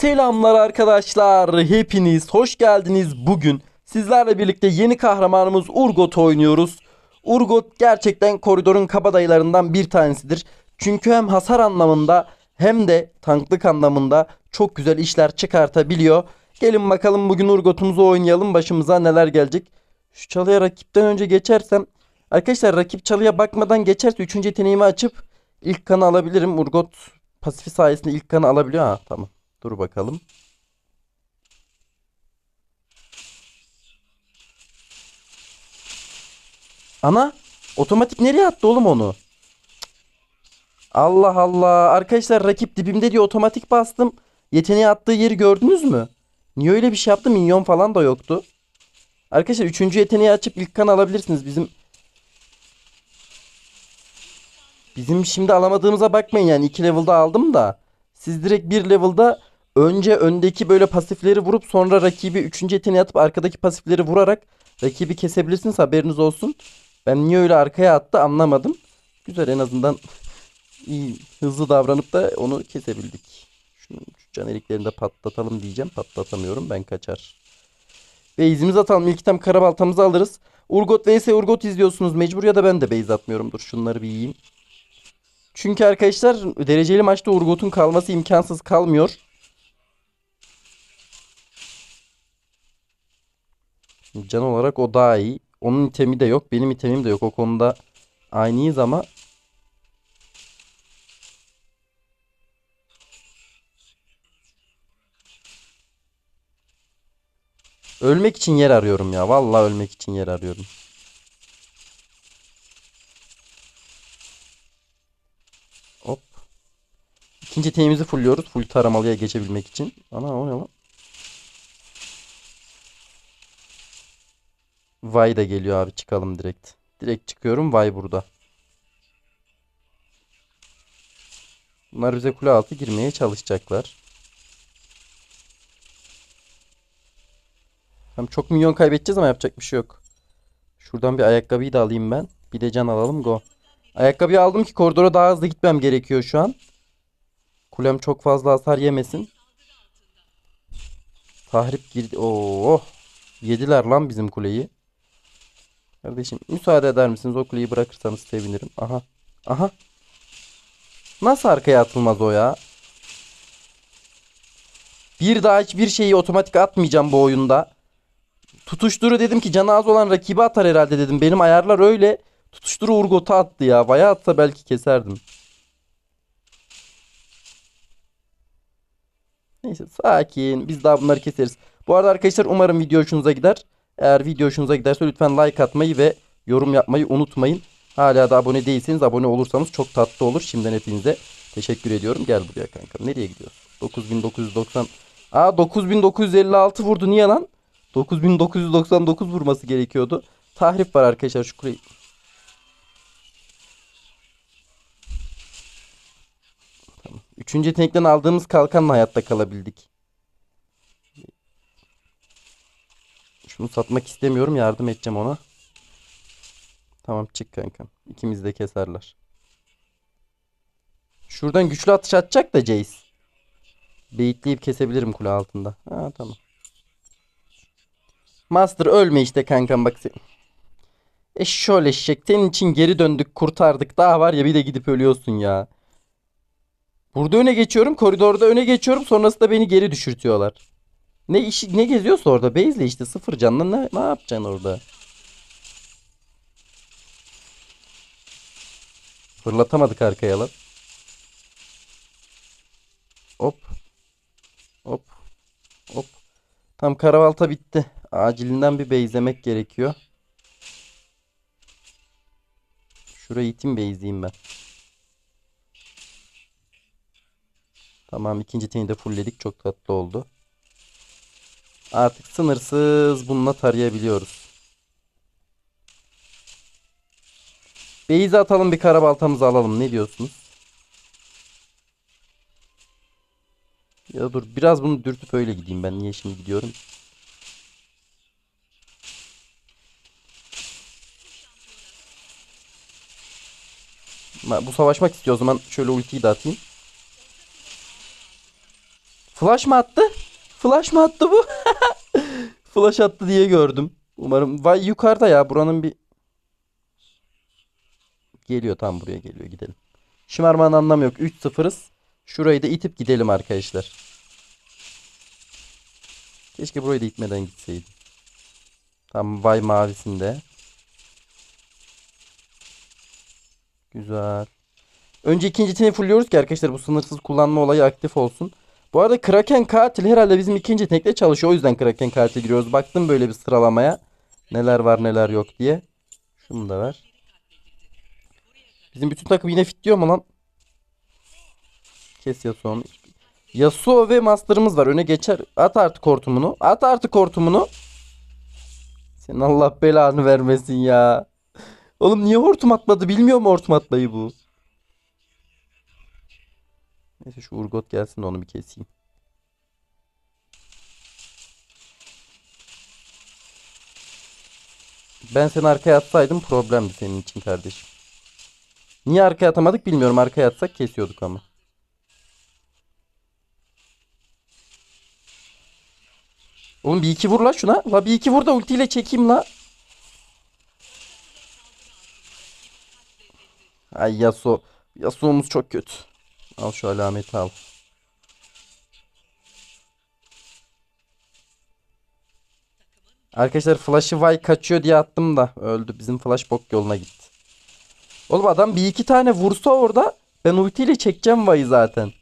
Selamlar arkadaşlar. Hepiniz hoş geldiniz. Bugün sizlerle birlikte yeni kahramanımız Urgot oynuyoruz. Urgot gerçekten koridorun kabadayılarından bir tanesidir. Çünkü hem hasar anlamında hem de tanklık anlamında çok güzel işler çıkartabiliyor. Gelin bakalım bugün Urgot'umuzu oynayalım. Başımıza neler gelecek. Şu çalıya rakipten önce geçersem. Arkadaşlar rakip çalıya bakmadan geçerse 3. yeteneğimi açıp ilk kanı alabilirim. Urgot pasifi sayesinde ilk kanı alabiliyor. Ha tamam. Dur bakalım. Ana otomatik nereye attı oğlum onu? Allah Allah. Arkadaşlar rakip dibimde diye otomatik bastım. Yeteneği attığı yeri gördünüz mü? Niye öyle bir şey yaptı? Minyon falan da yoktu. Arkadaşlar 3. yeteneği açıp ilk kan alabilirsiniz. Bizim Bizim şimdi alamadığımıza bakmayın yani 2 level'da aldım da. Siz direkt 1 level'da önce öndeki böyle pasifleri vurup sonra rakibi 3. yeteneği atıp arkadaki pasifleri vurarak rakibi kesebilirsiniz haberiniz olsun. Ben niye öyle arkaya attı anlamadım. Güzel en azından iyi hızlı davranıp da onu kesebildik. Şunun şu can eliklerini de patlatalım diyeceğim. Patlatamıyorum ben kaçar. Ve izimizi atalım. İlk item karabaltamızı alırız. Urgot vs Urgot izliyorsunuz mecbur ya da ben de base atmıyorum. Dur şunları bir yiyeyim. Çünkü arkadaşlar dereceli maçta Urgot'un kalması imkansız kalmıyor. Can olarak o daha iyi. Onun itemi de yok. Benim itemim de yok. O konuda aynıyız ama Ölmek için yer arıyorum ya. Vallahi ölmek için yer arıyorum. Hop. İkinci teyimizi fullüyoruz. Full taramalıya geçebilmek için. Ana o ne lan? Vay da geliyor abi. Çıkalım direkt. Direkt çıkıyorum. Vay burada. Bunlar bize kule altı girmeye çalışacaklar. Tam çok milyon kaybedeceğiz ama yapacak bir şey yok. Şuradan bir ayakkabıyı da alayım ben. Bir de can alalım go. Ayakkabıyı aldım ki koridora daha hızlı gitmem gerekiyor şu an. Kulem çok fazla hasar yemesin. Tahrip girdi. Oo. Yediler lan bizim kuleyi. Kardeşim müsaade eder misiniz? O kuleyi bırakırsanız sevinirim. Aha. Aha. Nasıl arkaya atılmaz o ya? Bir daha hiçbir şeyi otomatik atmayacağım bu oyunda. Tutuşturu dedim ki canı az olan rakibi atar herhalde dedim. Benim ayarlar öyle. Tutuşturu Urgot'a attı ya. Vaya atsa belki keserdim. Neyse sakin. Biz daha bunları keseriz. Bu arada arkadaşlar umarım video hoşunuza gider. Eğer video hoşunuza giderse lütfen like atmayı ve yorum yapmayı unutmayın. Hala da abone değilseniz abone olursanız çok tatlı olur. Şimdiden hepinize teşekkür ediyorum. Gel buraya kanka. Nereye gidiyorsun? 9990. Aa 9956 vurdu. Niye lan? 9999 vurması gerekiyordu. Tahrip var arkadaşlar şu kuleyi. Tamam. Üçüncü yetenekten aldığımız kalkanla hayatta kalabildik. Şunu satmak istemiyorum. Yardım edeceğim ona. Tamam çık kankam. İkimiz de keserler. Şuradan güçlü atış atacak da Jace. Beyitleyip kesebilirim kule altında. Ha tamam. Master ölme işte kankam bak sen. E şöyle eşek senin için geri döndük kurtardık daha var ya bir de gidip ölüyorsun ya. Burada öne geçiyorum koridorda öne geçiyorum sonrasında beni geri düşürtüyorlar. Ne işi ne geziyorsa orada base'le işte sıfır canla ne, ne yapacaksın orada? Fırlatamadık arkaya lan. Hop. Hop. Hop. Tam karavalta bitti. Acilinden bir base'lemek gerekiyor. Şurayı iteyim base'leyeyim ben. Tamam ikinci teni de fullledik. Çok tatlı oldu. Artık sınırsız bununla tarayabiliyoruz. Beyzi atalım bir karabaltamızı alalım. Ne diyorsunuz? Ya dur biraz bunu dürtüp öyle gideyim ben. Niye şimdi gidiyorum? Bu savaşmak istiyor o zaman şöyle ultiyi de atayım. Flash mı attı? Flash mı attı bu? Flash attı diye gördüm. Umarım vay yukarıda ya buranın bir geliyor tam buraya geliyor gidelim. Şımarmanın anlamı yok. 3-0'ız. Şurayı da itip gidelim arkadaşlar. Keşke burayı da itmeden gitseydim. Tam vay mavisinde. Güzel. Önce ikinci tini fulluyoruz ki arkadaşlar bu sınırsız kullanma olayı aktif olsun. Bu arada Kraken katil herhalde bizim ikinci tekle çalışıyor. O yüzden Kraken katil giriyoruz. Baktım böyle bir sıralamaya. Neler var neler yok diye. Şunu da ver. Bizim bütün takım yine fitliyor mu lan? Kes Yasuo'nu. Yasuo ve Master'ımız var. Öne geçer. At artık hortumunu. At artık hortumunu. Senin Allah belanı vermesin ya. Oğlum niye hortum atmadı? Bilmiyor mu hortum atmayı bu? Neyse şu Urgot gelsin de onu bir keseyim. Ben seni arkaya atsaydım problemdi senin için kardeşim. Niye arkaya atamadık bilmiyorum. Arkaya atsak kesiyorduk ama. Oğlum bir iki vur la şuna. La bir iki vur da ultiyle çekeyim la. Ay Yasuo. Yasuo'muz çok kötü. Al şu alameti al. Arkadaşlar flash'ı vay kaçıyor diye attım da öldü. Bizim flash bok yoluna gitti. Oğlum adam bir iki tane vursa orada ben ultiyle çekeceğim vayı zaten.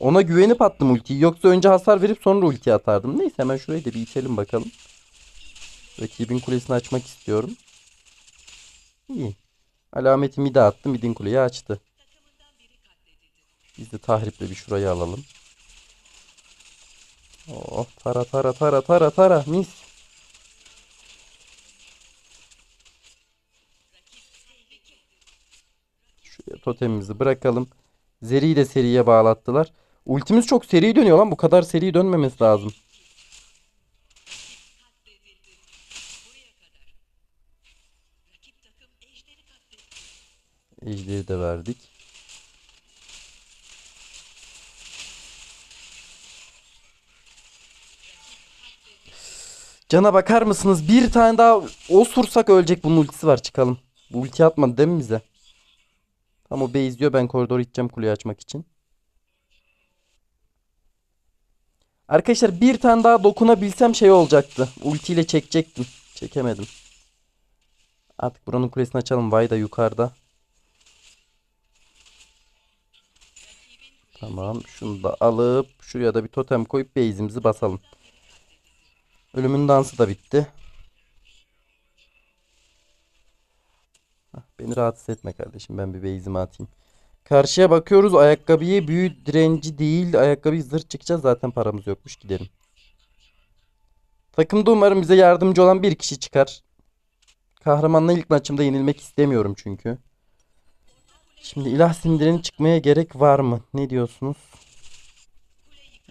Ona güvenip attım ultiyi. Yoksa önce hasar verip sonra ulti atardım. Neyse hemen şurayı da bir itelim bakalım. Rakibin kulesini açmak istiyorum. İyi. Alametimi de attım. Midin kuleyi açtı. Biz de tahriple bir şurayı alalım. Oh tara tara tara tara tara mis. Şuraya totemimizi bırakalım. Zeri'yi de seriye bağlattılar. Ultimiz çok seri dönüyor lan. Bu kadar seri dönmemesi lazım. Ejderi de verdik. Cana bakar mısınız? Bir tane daha osursak ölecek. Bunun ultisi var çıkalım. Bu ulti atmadı değil mi bize? Tam o base diyor. Ben koridoru gideceğim kuleyi açmak için. Arkadaşlar bir tane daha dokunabilsem şey olacaktı. Ultiyle çekecektim. Çekemedim. Artık buranın kulesini açalım. Vay da yukarıda. Tamam. Şunu da alıp şuraya da bir totem koyup base'imizi basalım. Ölümün dansı da bitti. Beni rahatsız etme kardeşim. Ben bir base'imi atayım. Karşıya bakıyoruz. Ayakkabıya büyü direnci değil. Ayakkabıyı zırh çıkacağız. Zaten paramız yokmuş. Gidelim. Takımda umarım bize yardımcı olan bir kişi çıkar. Kahramanla ilk maçımda yenilmek istemiyorum çünkü. Şimdi ilah sindirenin çıkmaya gerek var mı? Ne diyorsunuz?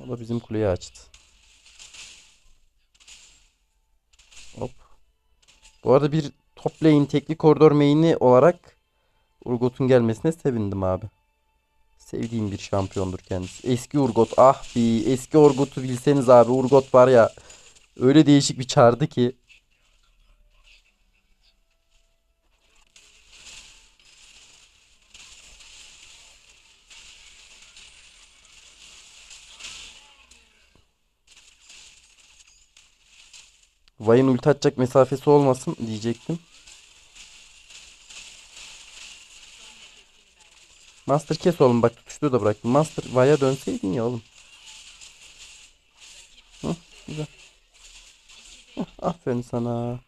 O da bizim kuleyi açtı. Hop. Bu arada bir top lane tekli koridor main'i olarak Urgot'un gelmesine sevindim abi. Sevdiğim bir şampiyondur kendisi. Eski Urgot ah bir eski Urgot'u bilseniz abi Urgot var ya öyle değişik bir çağırdı ki. Vay'ın ulti atacak mesafesi olmasın diyecektim. Master kes oğlum bak tutuştuğu da bıraktım. Master Vay'a dönseydin ya oğlum. Hı, güzel. Hı, aferin sana.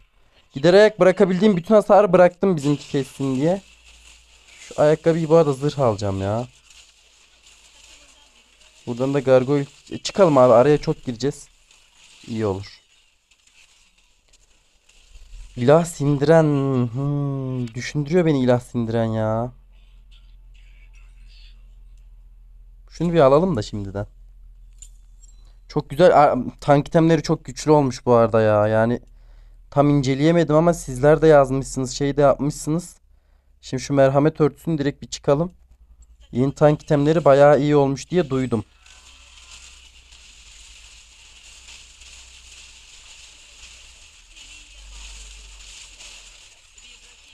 Giderek bırakabildiğim bütün hasarı bıraktım bizimki kessin diye. Şu ayakkabıyı bu arada zırh alacağım ya. Buradan da gargoyle E, çıkalım abi araya çok gireceğiz. İyi olur. İlah sindiren. Hmm, düşündürüyor beni ilah sindiren ya. Şunu bir alalım da şimdiden. Çok güzel. Tank itemleri çok güçlü olmuş bu arada ya. Yani tam inceleyemedim ama sizler de yazmışsınız. Şey de yapmışsınız. Şimdi şu merhamet örtüsünü direkt bir çıkalım. Yeni tank itemleri bayağı iyi olmuş diye duydum.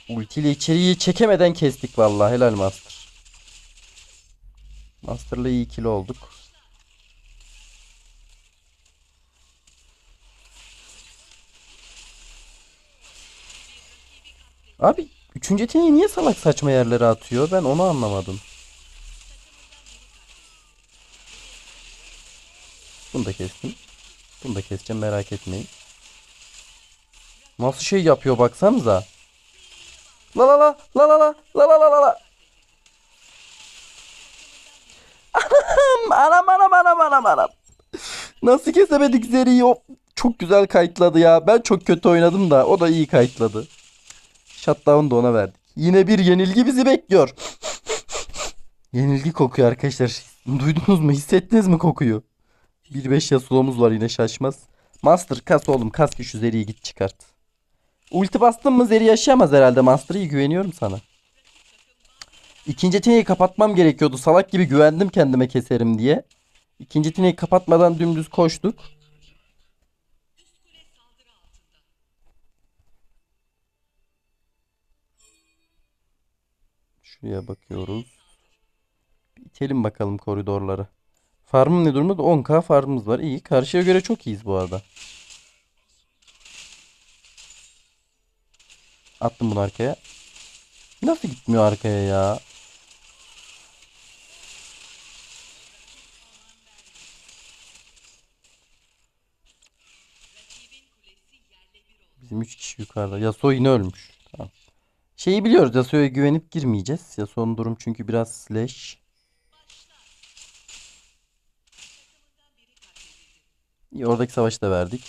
Ultiyle içeriği çekemeden kestik vallahi helal Master. Master'la iyi ikili olduk. Abi üçüncü yeteneği niye salak saçma yerlere atıyor? Ben onu anlamadım. Bunu da kestim. Bunu da keseceğim merak etmeyin. Nasıl şey yapıyor baksanıza. La la la la la la la la la la la. Anam anam anam anam anam. Nasıl kesemedik Zeri'yi? O çok güzel kayıtladı ya. Ben çok kötü oynadım da o da iyi kayıtladı. Shutdown da ona verdik. Yine bir yenilgi bizi bekliyor. yenilgi kokuyor arkadaşlar. Duydunuz mu? Hissettiniz mi kokuyu? 1-5 Yasuo'muz var yine şaşmaz. Master kas oğlum kas ki şu Zeri'yi git çıkart. Ulti bastın mı Zeri yaşayamaz herhalde Master iyi güveniyorum sana. İkinci yeteneği kapatmam gerekiyordu. Salak gibi güvendim kendime keserim diye. İkinci yeteneği kapatmadan dümdüz koştuk. Şuraya bakıyoruz. İtelim bakalım koridorları. Farmım ne durumda? 10k farmımız var. İyi. Karşıya göre çok iyiyiz bu arada. Attım bunu arkaya. Nasıl gitmiyor arkaya ya? Bizim 3 kişi yukarıda. Yasuo yine ölmüş. Tamam. Şeyi biliyoruz. Yasuo'ya güvenip girmeyeceğiz. Yasuo'nun durum çünkü biraz slash. Oradaki savaşı da verdik.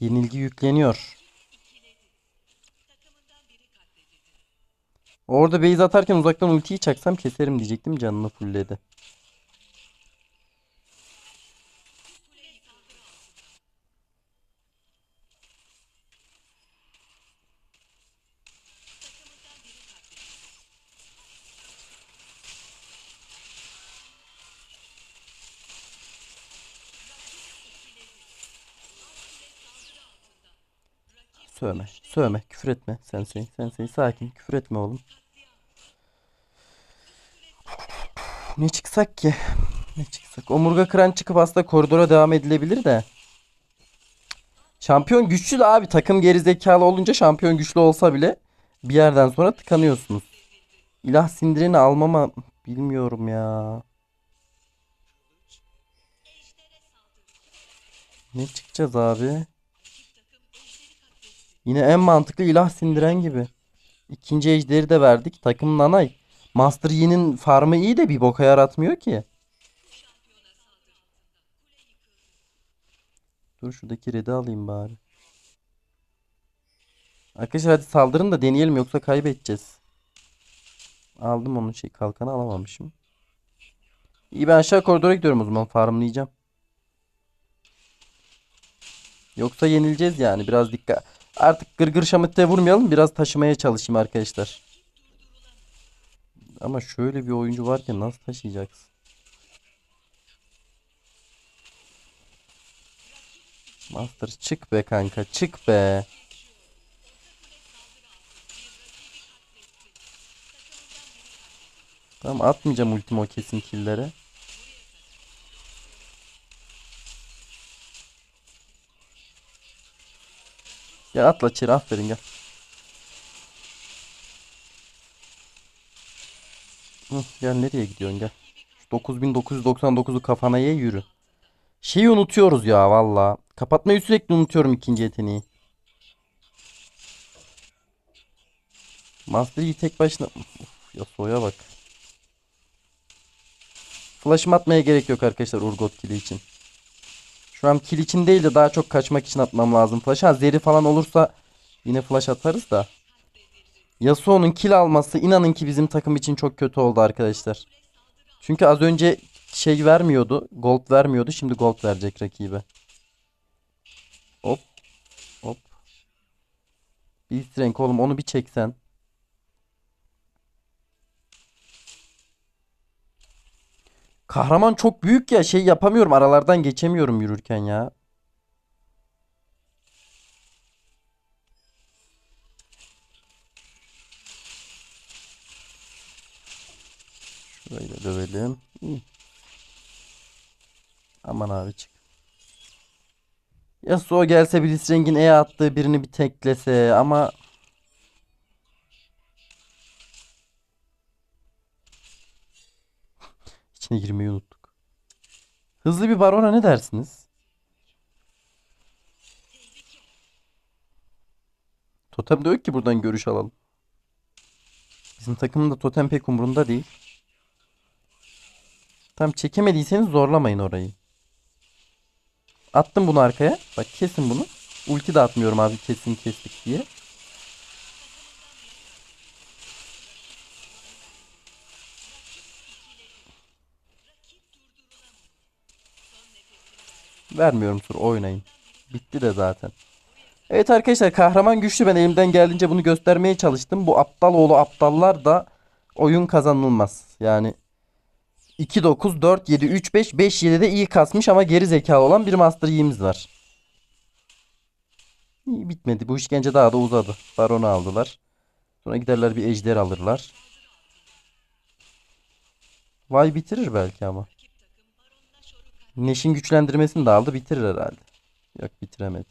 Yenilgi yükleniyor. Orada base atarken uzaktan ultiyi çaksam keserim diyecektim canını fullledi. Sövme. Sövme. Küfür etme. Sensei. Sensei sakin. Küfür etme oğlum. Ne çıksak ki? Ne çıksak? Omurga kıran çıkıp aslında koridora devam edilebilir de. Şampiyon güçlü de abi. Takım gerizekalı olunca şampiyon güçlü olsa bile bir yerden sonra tıkanıyorsunuz. İlah sindirini almama bilmiyorum ya. Ne çıkacağız abi? Yine en mantıklı ilah sindiren gibi. İkinci ejderi de verdik. Takım nanay. Master Yi'nin farmı iyi de bir boka yaratmıyor ki. Dur şuradaki red'i alayım bari. Arkadaşlar hadi saldırın da deneyelim yoksa kaybedeceğiz. Aldım onun şey kalkanı alamamışım. İyi ben aşağı koridora gidiyorum o zaman farmlayacağım. Yoksa yenileceğiz yani biraz dikkat. Artık gırgır şamıttaya vurmayalım biraz taşımaya çalışayım arkadaşlar. Ama şöyle bir oyuncu varken nasıl taşıyacaksın? Master çık be kanka çık be. Tamam atmayacağım ultimi o kesin killere. Gel atla içeri aferin gel. Hı, gel nereye gidiyorsun gel. Şu 9999'u kafana ye yürü. Şeyi unutuyoruz ya valla. Kapatmayı sürekli unutuyorum ikinci yeteneği. Master tek başına... Uf, ya soya bak. Flash'ım atmaya gerek yok arkadaşlar Urgot kili için. Şu an kill için değil de daha çok kaçmak için atmam lazım flash. Ha zeri falan olursa yine flash atarız da. Yasuo'nun kill alması inanın ki bizim takım için çok kötü oldu arkadaşlar. Çünkü az önce şey vermiyordu. Gold vermiyordu. Şimdi gold verecek rakibe. Hop. Hop. Beast Rank oğlum onu bir çeksen. Kahraman çok büyük ya şey yapamıyorum aralardan geçemiyorum yürürken ya. Böyle dövelim. Aman abi çık. Yasuo gelse Blitzcrank'in E attığı birini bir teklese ama içine girmeyi unuttuk. Hızlı bir barona ne dersiniz? Totem de ki buradan görüş alalım. Bizim takımın da totem pek umurunda değil. Tam çekemediyseniz zorlamayın orayı. Attım bunu arkaya. Bak kesin bunu. Ulti de atmıyorum abi kesin kestik diye. Vermiyorum tur oynayın. Bitti de zaten. Evet arkadaşlar kahraman güçlü ben elimden geldiğince bunu göstermeye çalıştım. Bu aptal oğlu aptallar da oyun kazanılmaz. Yani 2 9 4 7 3 5 5 7'de iyi kasmış ama geri zekalı olan bir Master Yi'miz var. İyi bitmedi. Bu işkence daha da uzadı. Baron'u aldılar. Sonra giderler bir ejder alırlar. Vay bitirir belki ama. Neş'in güçlendirmesini de aldı bitirir herhalde. Yok bitiremedi.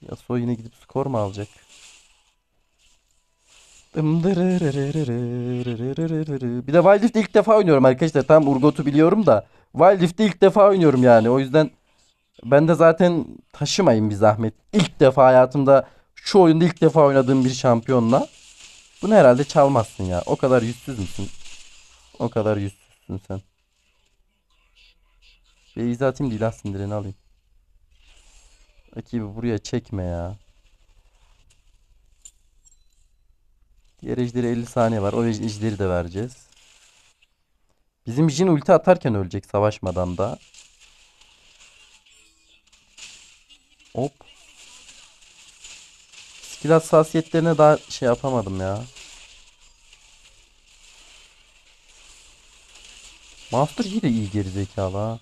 Yasuo yine gidip skor mu alacak? Bir de Wild Rift'te ilk defa oynuyorum arkadaşlar. Tam Urgot'u biliyorum da. Wild Rift'te ilk defa oynuyorum yani. O yüzden ben de zaten taşımayın bir zahmet. İlk defa hayatımda şu oyunda ilk defa oynadığım bir şampiyonla. Bunu herhalde çalmazsın ya. O kadar yüzsüz müsün? O kadar yüzsüzsün sen. Beyzi atayım da ilah sindirini alayım. Rakibi buraya çekme ya. Diğer ejderi 50 saniye var. O ej- ejderi de vereceğiz. Bizim Jin ulti atarken ölecek savaşmadan da. Hop. Skill hassasiyetlerine daha şey yapamadım ya. Master Yi de iyi gerizekalı ha.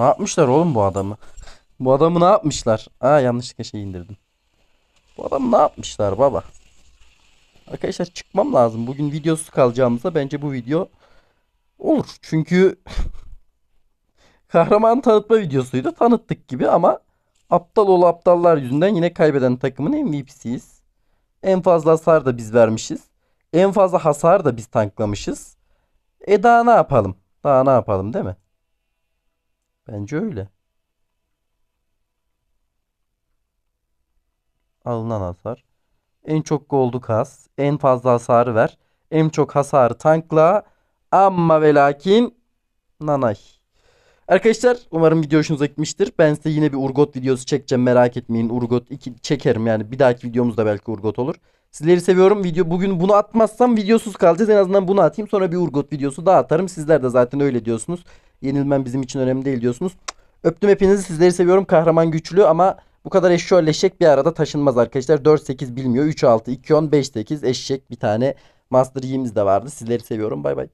Ne yapmışlar oğlum bu adamı? Bu adamı ne yapmışlar? Aa yanlışlıkla şey indirdim. Bu adamı ne yapmışlar baba? Arkadaşlar çıkmam lazım. Bugün videosu kalacağımıza bence bu video olur. Çünkü kahraman tanıtma videosuydu. Tanıttık gibi ama aptal oğlu aptallar yüzünden yine kaybeden takımın MVP'siyiz. En fazla hasar da biz vermişiz. En fazla hasar da biz tanklamışız. E daha ne yapalım? Daha ne yapalım değil mi? Bence öyle. Alınan hasar. En çok gold'u kas. En fazla hasarı ver. En çok hasarı tankla. Amma ve lakin nanay. Arkadaşlar umarım video hoşunuza gitmiştir. Ben size yine bir Urgot videosu çekeceğim merak etmeyin. Urgot 2 çekerim yani bir dahaki videomuzda belki Urgot olur. Sizleri seviyorum. Video bugün bunu atmazsam videosuz kalacağız. En azından bunu atayım sonra bir Urgot videosu daha atarım. Sizler de zaten öyle diyorsunuz. Yenilmem bizim için önemli değil diyorsunuz. Öptüm hepinizi. Sizleri seviyorum. Kahraman güçlü ama bu kadar eşşoğlu eşek bir arada taşınmaz arkadaşlar. 4-8 bilmiyor. 3-6, 2-10, 5-8 eşek bir tane Master Yi'miz de vardı. Sizleri seviyorum. Bay bay.